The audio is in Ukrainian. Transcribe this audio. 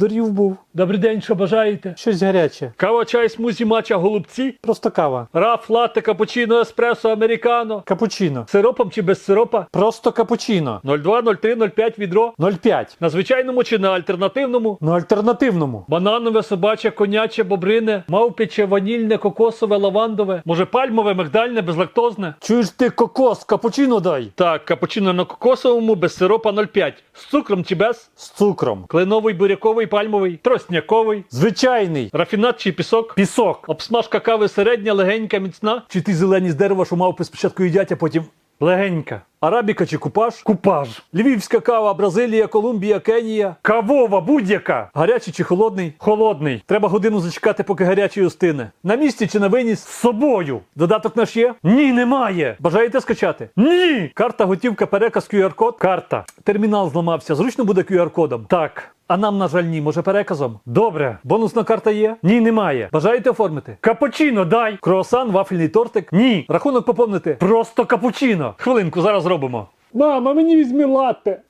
здурів був. Добрий день, що бажаєте? Щось гаряче. Кава, чай, смузі, матча, голубці, Просто кава. раф, латте, капучино, еспресо, американо. Капучино. Сиропом чи без сиропа? Просто капучино. 02, 03, 05 відро. 0,5. На звичайному чи на альтернативному? На альтернативному. Бананове, собаче, коняче, бобрине, мавпяче, ванільне, кокосове, лавандове, може пальмове, мигдальне, безлактозне. Чуєш ти кокос, капучино дай. Так, капучино на кокосовому, без сиропа 0,5. З цукром чи без? З цукром. Кленовий, буряковий, пальмовий, тростняковий. Звичайний. Рафінат чи пісок? Пісок. Обсмажка кави середня, легенька, міцна. Чи ті зелені з дерева, що мавпи спочатку їдять, а потім легенька. Арабіка чи купаж? Купаж. Львівська кава, Бразилія, Колумбія, Кенія. Кавова, будь-яка. Гарячий чи холодний? Холодний. Треба годину зачекати, поки гарячий остине. На місці чи на виніс? З собою. Додаток наш є? Ні, немає. Бажаєте скачати? Ні. Карта, готівка, переказ, QR-код. Карта. Термінал зламався. Зручно буде QR-кодом? Так. А нам, на жаль, ні, може переказом? Добре. Бонусна карта є? Ні, немає. Бажаєте оформити? Капучино, дай! Круасан, вафельний тортик? Ні. Рахунок поповнити? Просто капучино. Хвилинку, зараз робимо. Мама, мені візьми латте.